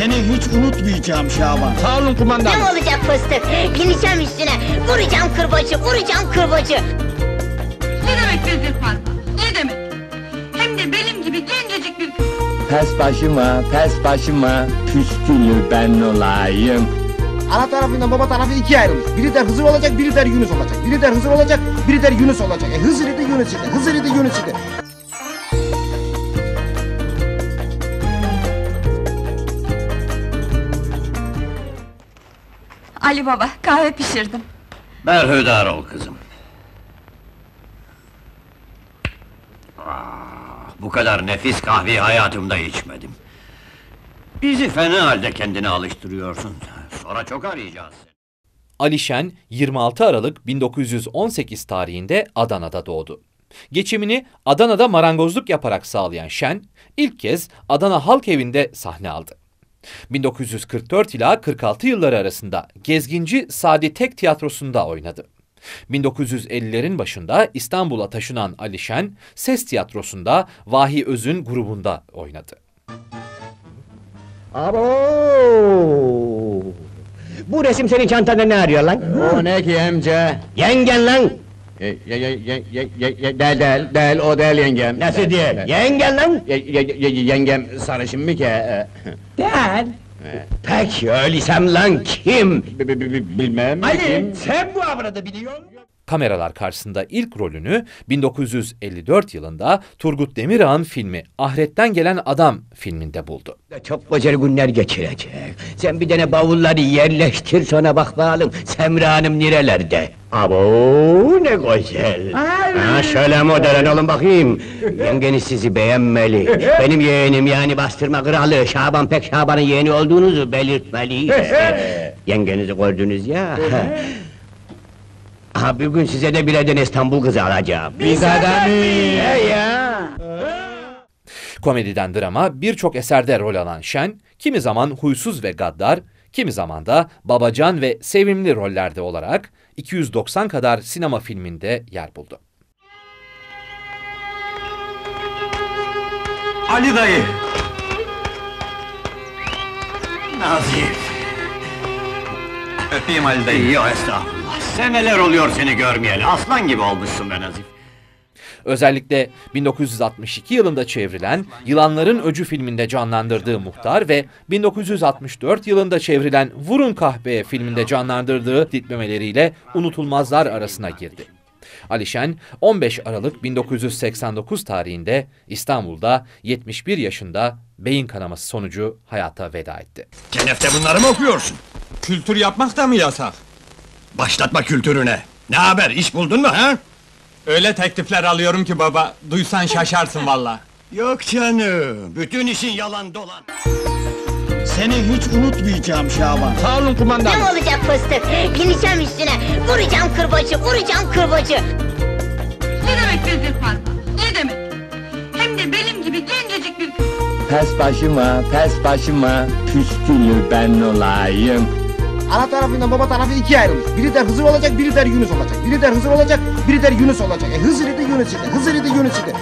Seni hiç unutmayacağım Şaban. Sağ olun Ne kumandanım. olacak fıstık? Bineceğim üstüne. Vuracağım kırbacı, vuracağım kırbacı. Ne demek vezir parmağı? Ne demek? Hem de benim gibi gencecik bir kız. Pes başıma, pes başıma, püskülü ben olayım. Ana tarafıyla baba tarafı ikiye ayrılmış. Biri der Hızır olacak, biri der Yunus olacak. Biri der Hızır olacak, biri der Yunus olacak. E Hızır idi Yunus idi, Hızır idi Yunus idi. Ali baba kahve pişirdim. Berhudar ol kızım. Ah, bu kadar nefis kahveyi hayatımda içmedim. Bizi fena halde kendine alıştırıyorsun. Sonra çok arayacağız. seni. Alişen 26 Aralık 1918 tarihinde Adana'da doğdu. Geçimini Adana'da marangozluk yaparak sağlayan Şen, ilk kez Adana Halk Evi'nde sahne aldı. 1944 ila 46 yılları arasında Gezginci Sadi Tek Tiyatrosu'nda oynadı. 1950'lerin başında İstanbul'a taşınan Alişen, Ses Tiyatrosu'nda Vahi Öz'ün grubunda oynadı. Abo! Bu resim senin çantanda ne arıyor lan? O ne ki amca? Yengen lan! Ye, ye, ye, ye, ye, ye, ye, del, del, del, o del yengem. Nasıl Del, diye? del. Yengen lan! Ye, ye, ye, ye, yengem sarışın mı ki? E, Del! Peki öylesem lan kim? bi- bi- bi- bi- Bilmem. Ali kim? sen bu avradı biliyor musun? Kameralar karşısında ilk rolünü 1954 yılında Turgut Demirağ'ın filmi Ahret'ten Gelen Adam filminde buldu. Çok güzel günler geçirecek. Sen bir tane bavulları yerleştir sonra bak bakalım Semra Hanım nerelerde? Abo ne güzel. Ha, şöyle modern olun bakayım. Yengeniz sizi beğenmeli. Benim yeğenim yani bastırma kralı Şaban Pek Şaban'ın yeğeni olduğunuzu belirtmeliyiz. Yengenizi gördünüz ya. Ha bugün size de birer tane İstanbul kızı alacağım. Biz adamı. He ya. Komediden drama birçok eserde rol alan Şen, kimi zaman huysuz ve gaddar, kimi zaman da babacan ve sevimli rollerde olarak 290 kadar sinema filminde yer buldu. Ali dayı! Nazif! Öpeyim Ali dayı. Yok estağfurullah. Seneler oluyor seni görmeyeli. Aslan gibi olmuşsun be Nazif. Özellikle 1962 yılında çevrilen Yılanların Öcü filminde canlandırdığı muhtar ve 1964 yılında çevrilen Vurun Kahpeye filminde canlandırdığı ditmemeleriyle unutulmazlar arasına girdi. Alişen 15 Aralık 1989 tarihinde İstanbul'da 71 yaşında beyin kanaması sonucu hayata veda etti. Kenefte bunları mı okuyorsun? Kültür yapmak da mı yasak? Başlatma kültürüne. Ne haber, iş buldun mu ha? Öyle teklifler alıyorum ki baba, duysan şaşarsın valla. Yok canım, bütün işin yalan dolan. Seni hiç unutmayacağım Şaban. Sağ olun Ne kumandanım. olacak fıstık? Bineceğim üstüne. Vuracağım kırbacı, vuracağım kırbacı. Ne demek vezir parmağı? Ne demek? Hem de benim gibi gencecik bir kız. Pes başıma, pes başıma, püskülü ben olayım. Ana tarafıyla baba tarafı ikiye ayrılmış. Biri der Hızır olacak, biri der Yunus olacak. Biri der Hızır olacak, biri der Yunus olacak. E Hızır idi Yunus idi, Hızır idi Yunus idi.